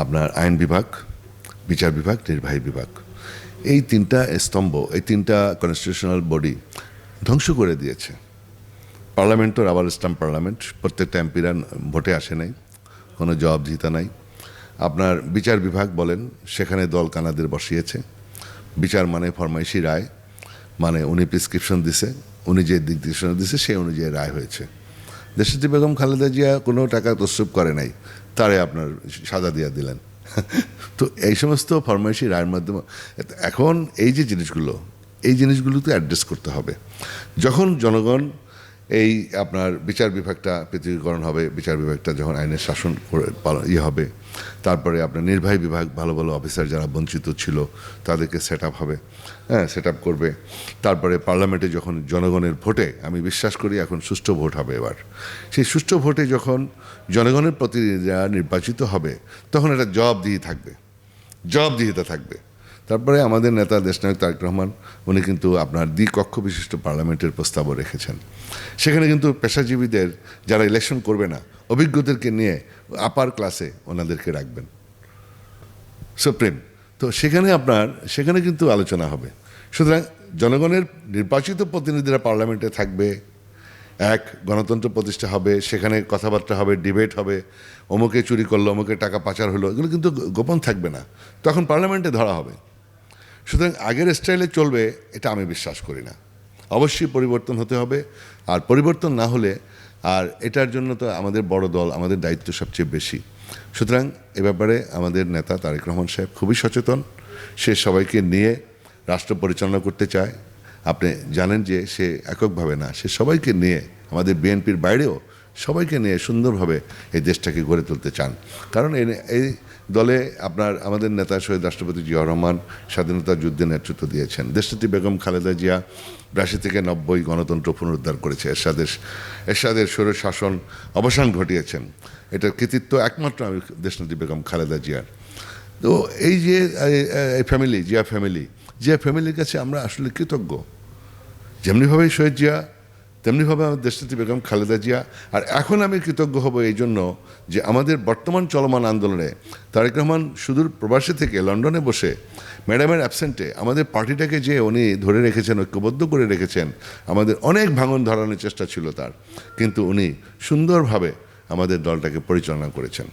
আপনার আইন বিভাগ, বিচার বিভাগ, নির্বাহী বিভাগ। এই তিনটা স্তম্ভ, এই তিনটা কনস্টিটিউশনাল বডি ধ্বংস করে দিয়েছে। পার্লামেন্ট তো রাবার স্টাম্প পার্লামেন্ট প্রত্যেকটা এমপিরা ভোটে আসে নাই, কোনো জবাবদিহিতা নাই। আপনার বিচার বিভাগ বলেন, সেখানে দল কানাদের বসিয়েছে। বিচার মানে ফরমাইশি রায় মানে উনি প্রেসক্রিপশন দিছে, উনি যে দিক দিছে, সেই অনুযায়ী রায় হয়েছে। দেশটি বেগম খালেদা জিয়া কোনো টাকা তসরুপ করে নাই, তারে আপনার সাজা দিয়া দিলেন। তো এই সমস্ত ফরমাইশি রায়ের মাধ্যমে এখন এই যে জিনিসগুলো, এই জিনিসগুলোতে অ্যাড্রেস করতে হবে। যখন জনগণ এই আপনার বিচার বিভাগটা পৃথকীকরণ হবে, বিচার বিভাগটা যখন আইনের শাসন ইয়ে হবে, তারপরে আপনার নির্বাহী বিভাগ ভালো ভালো অফিসার যারা বঞ্চিত ছিল তাদেরকে সেট আপ হবে হ্যাঁ সেট আপ করবে। তারপরে পার্লামেন্টে যখন জনগণের ভোটে, আমি বিশ্বাস করি এখন সুষ্ঠু ভোট হবে এবার। সেই সুষ্ঠু ভোটে যখন জনগণের প্রতিনিধিরা নির্বাচিত হবে, তখন একটা জবাবদিহি থাকবে, জবাবদিহিতা থাকবে। তারপরে আমাদের নেতা দেশনায়ক তারেক রহমান, উনি কিন্তু আপনার দ্বিকক্ষ বিশিষ্ট পার্লামেন্টের প্রস্তাবও রেখেছেন। সেখানে কিন্তু পেশাজীবীদের যারা ইলেকশন করবে না, অভিজ্ঞদেরকে নিয়ে আপার ক্লাসে ওনাদেরকে রাখবেন। সুপ্রিম, তো সেখানে আপনার, সেখানে কিন্তু আলোচনা হবে। সুতরাং জনগণের নির্বাচিত প্রতিনিধিরা পার্লামেন্টে থাকবে, এক, গণতন্ত্র প্রতিষ্ঠা হবে, সেখানে কথাবার্তা হবে ডিবেট হবে, অমুকে চুরি করল অমুকে টাকা পাচার হলো, এগুলো কিন্তু গোপন থাকবে না। তখন পার্লামেন্টে ধরা হবে। সুতরাং আগের স্টাইলে চলবে, এটা আমি বিশ্বাস করি না। অবশ্যই পরিবর্তন হতে হবে, আর পরিবর্তন না হলে আর এটার জন্য তো আমাদের বড় দল, আমাদের দায়িত্ব সবচেয়ে বেশি। সুতরাং এ ব্যাপারে আমাদের নেতা তারেক রহমান সাহেব খুবই সচেতন, সে সবাইকে নিয়ে রাষ্ট্র পরিচালনা করতে চায়। আপনি জানেন যে সে এককভাবে না, সে সবাইকে নিয়ে আমাদের বিএনপির বাইরেও সবাইকে নিয়ে সুন্দরভাবে এই দেশটাকে গড়ে তুলতে চান। কারণ এই- দলে আপনার, আমাদের নেতা শহীদ রাষ্ট্রপতি জিয়া রহমান স্বাধীনতা যুদ্ধে নেতৃত্ব দিয়েছেন। দেশটি বেগম খালেদা জিয়া বিরাশি থেকে নব্বই গণতন্ত্র পুনরুদ্ধার করেছে। এরশাদের এরশাদের স্বৈর শাসন অবসান ঘটিয়েছেন। এটার কৃতিত্ব একমাত্র আমি দেশনেত্রী বেগম খালেদা জিয়ার। তো এই যে ফ্যামিলি জিয়া ফ্যামিলি জিয়া ফ্যামিলির কাছে আমরা আসলে কৃতজ্ঞ। যেমনিভাবেই শহীদ জিয়া তেমনিভাবে আমার দেশনেত্রী বেগম খালেদা জিয়া, আর এখন আমি কৃতজ্ঞ হব এই জন্য যে আমাদের বর্তমান চলমান আন্দোলনে তারেক রহমান সুদূর প্রবাসী থেকে লন্ডনে বসে ম্যাডামের অ্যাবসেন্টে আমাদের পার্টিটাকে যে উনি ধরে রেখেছেন, ঐক্যবদ্ধ করে রেখেছেন, আমাদের অনেক ভাঙন ধরানোর চেষ্টা ছিল তার। কিন্তু উনি সুন্দরভাবে আমাদের দলটাকে পরিচালনা করেছেন।